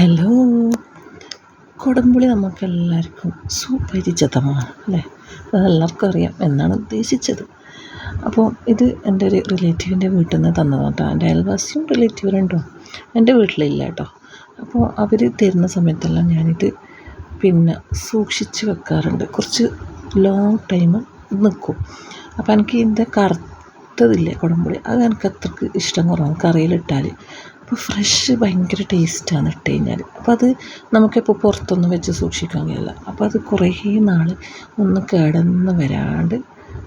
Hello കുടംപുളി നമുക്കെല്ലാവർക്കും സുപരിചിതമാണ് അല്ലേ? അതെല്ലാവർക്കും അറിയാം എന്നാണ് ഉദ്ദേശിച്ചത്. അപ്പോൾ ഇത് എന്റെ ഒരു റിലേറ്റീവിന്റെ വീട്ടിൽ നിന്ന് തന്നതാണ് കേട്ടോ. എന്റെ അയൽവാസിയും റിലേറ്റീവ് രണ്ടും എന്റെ വീട്ടിലില്ല കേട്ടോ. അപ്പോൾ അവർ തരുന്ന സമയത്തെല്ലാം ഞാനിത് പിന്നെ സൂക്ഷിച്ച് വെക്കാറുണ്ട്. കുറച്ച് ലോങ് ടൈം നിൽക്കും. അപ്പോൾ എനിക്ക് ഇതിന്റെ കറുത്തതില്ലേ കുടംപുളി? അത് എനിക്ക് അത്രയ്ക്ക് ഇഷ്ടം കുറവാണ്. കറിയിലിട്ടാൽ. അപ്പോൾ ഫ്രഷ് ഭയങ്കര ടേസ്റ്റാണ് ഇട്ട് കഴിഞ്ഞാൽ അപ്പോൾ അത് നമുക്കിപ്പോൾ പുറത്തൊന്നും വെച്ച് സൂക്ഷിക്കാൻ കഴിയില്ല. അപ്പോൾ അത് കുറേ നാൾ ഒന്ന് കിടന്ന് വരാണ്ട്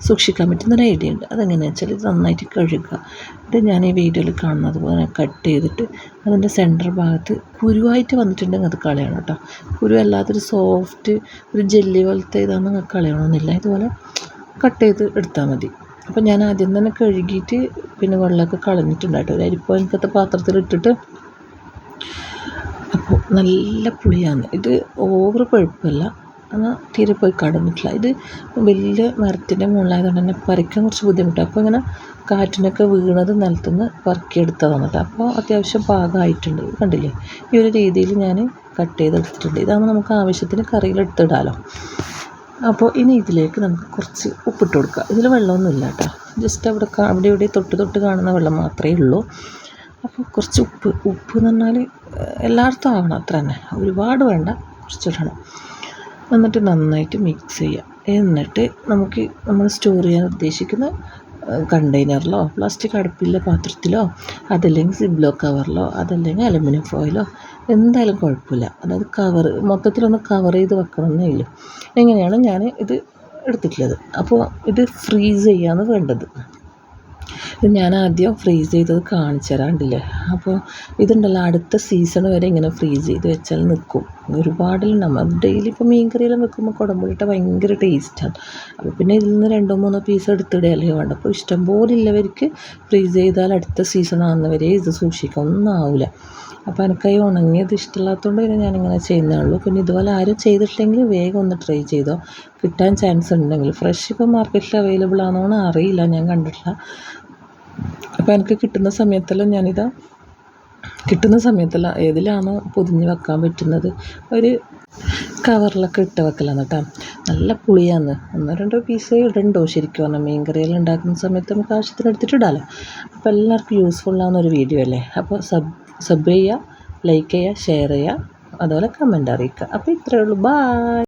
സൂക്ഷിക്കാൻ പറ്റുന്നൊരു ഐഡിയ ഉണ്ട്. അതെങ്ങനെയാണെന്ന് വെച്ചാൽ ഇത് നന്നായിട്ട് കഴുകുക. ഇത് ഞാൻ ഈ വീഡിയോയിൽ കാണുന്നത് പോലെ കട്ട് ചെയ്തിട്ട് അതിന്റെ സെന്റർ ഭാഗത്ത് കുരുവായിട്ട് വന്നിട്ടുണ്ടെങ്കിൽ അത് കളയണം കേട്ടോ. കുരു അല്ലാത്തൊരു സോഫ്റ്റ് ഒരു ജെല്ലി പോലത്തെ ഇതാണെന്ന് കളയണമെന്നില്ല ഇതുപോലെ കട്ട് ചെയ്ത് എടുത്താൽ മതി. അപ്പോൾ ഞാൻ ആദ്യം തന്നെ കഴുകിയിട്ട് പിന്നെ വെള്ളമൊക്കെ കളഞ്ഞിട്ടുണ്ട് കേട്ടോ ഒരു അരിപ്പ എനിക്കത്തെ പാത്രത്തിലിട്ടിട്ട് അപ്പോൾ നല്ല പുളിയാണ്. ഇത് ഓവർ പഴുപ്പല്ല. എന്നാൽ തീരെ പോയി കടന്നിട്ടില്ല. ഇത് വലിയ മരത്തിന്റെ മുകളിലായതുകൊണ്ട് തന്നെ പറിക്കാൻ കുറച്ച് ബുദ്ധിമുട്ടാണ്. അപ്പോൾ ഇങ്ങനെ കാറ്റിനൊക്കെ വീണത് നിലത്തുനിന്ന് പറക്കിയെടുത്തതാണ് അപ്പോൾ അത്യാവശ്യം പാകമായിട്ടുണ്ട്. കണ്ടില്ലേ? ഈ ഒരു രീതിയിൽ ഞാൻ കട്ട് ചെയ്തെടുത്തിട്ടുണ്ട്. ഇതാകുമ്പോൾ നമുക്ക് ആവശ്യത്തിന് കറിയിലെടുത്തിടാമല്ലോ അപ്പോൾ ഇനി ഇതിലേക്ക് നമുക്ക് കുറച്ച് ഉപ്പിട്ട് കൊടുക്കുക ഇതിൽ വെള്ളമൊന്നുമില്ല കേട്ടോ. ജസ്റ്റ് അവിടെ അവിടെ ഇവിടെ തൊട്ട് തൊട്ട് കാണുന്ന വെള്ളം മാത്രമേ ഉള്ളൂ. അപ്പോൾ കുറച്ച് ഉപ്പ് ഉപ്പ് എന്ന് പറഞ്ഞാൽ എല്ലായിടത്തും ആവണം അത്ര തന്നെ. ഒരുപാട് വേണ്ട കുറച്ചിടണം എന്നിട്ട് നന്നായിട്ട് മിക്സ് ചെയ്യുക എന്നിട്ട് നമുക്ക് നമ്മൾ സ്റ്റോർ ചെയ്യാൻ ഉദ്ദേശിക്കുന്ന കണ്ടെയ്നറിലോ പ്ലാസ്റ്റിക് അടുപ്പിലെ പാത്രത്തിലോ അതല്ലെങ്കിൽ സിബ്ലോ കവറിലോ അതല്ലെങ്കിൽ അലുമിനിയം ഫോയിലോ എന്തായാലും കുഴപ്പമില്ല. അതായത് കവർ മൊത്തത്തിലൊന്ന് കവർ ചെയ്ത് വെക്കണമെന്നേ ഇല്ല എങ്ങനെയാണ് ഞാൻ ഇത് എടുത്തിട്ടുള്ളത്. അപ്പോൾ ഇത് ഫ്രീസ് ചെയ്യാണ് വേണ്ടത്. ഇത് ഞാൻ ആദ്യം ഫ്രീസ് ചെയ്തത് കാണിച്ചു തരാണ്ടില്ലേ അപ്പോൾ ഇതുണ്ടല്ലോ അടുത്ത സീസൺ വരെ ഇങ്ങനെ ഫ്രീസ് ചെയ്ത് വെച്ചാൽ നിൽക്കും ഒരുപാടെല്ലാം നമ്മൾ ഡെയിലി ഇപ്പോൾ മീൻ കറിയെല്ലാം വെക്കുമ്പോൾ കുടമ്പുളിട്ട ഭയങ്കര ടേസ്റ്റാണ് അപ്പോൾ പിന്നെ ഇതിൽ നിന്ന് രണ്ടോ മൂന്നോ പീസ് എടുത്തിടുകയല്ലേ വേണ്ട അപ്പോൾ ഇഷ്ടം പോലെ ഉള്ളവർക്ക് ഫ്രീസ് ചെയ്താൽ അടുത്ത സീസൺ ആകുന്നവരെ ഇത് സൂക്ഷിക്കാം. ഒന്നും ആവില്ല അപ്പോൾ എനിക്കായി ഉണങ്ങിയത് ഇഷ്ടമില്ലാത്തതുകൊണ്ട് പിന്നെ ഞാനിങ്ങനെ ചെയ്യുന്നേ ഉള്ളൂ. പിന്നെ ഇതുപോലെ ആരും ചെയ്തിട്ടില്ലെങ്കിൽ വേഗം ഒന്ന് ട്രൈ ചെയ്തോ. കിട്ടാൻ ചാൻസ് ഉണ്ടെങ്കിൽ. ഫ്രഷ് ഇപ്പോൾ മാർക്കറ്റിൽ അവൈലബിൾ ആണോന്ന് അറിയില്ല. ഞാൻ കണ്ടിട്ടില്ല. അപ്പോൾ എനിക്ക് കിട്ടുന്ന സമയത്തെല്ലാം ഞാനിതാ കിട്ടുന്ന സമയത്തല്ല ഏതിലാണോ പൊതിഞ്ഞ് വെക്കാൻ പറ്റുന്നത്. ഒരു കവറിലൊക്കെ ഇട്ട് വെക്കലാണ് കേട്ടോ നല്ല പുളിയാണ്. ഒന്നോ രണ്ടോ പീസ് ഇടണ്ടോ ശരിക്കും. പറഞ്ഞാൽ മീൻ കറിയെല്ലാം ഉണ്ടാക്കുന്ന സമയത്ത് നമുക്ക് ആവശ്യത്തിന് എടുത്തിട്ട് ഇടാമല്ലോ അപ്പോൾ എല്ലാവർക്കും യൂസ്ഫുൾ ആവുന്ന ഒരു വീഡിയോ അല്ലേ? അപ്പോൾ സബ് സബ് ചെയ്യുക ലൈക്ക് ചെയ്യുക ഷെയർ ചെയ്യുക അതുപോലെ കമന്റ് അറിയിക്കുക. അപ്പോൾ ഇത്രയേ ഉള്ളൂ. ബായ്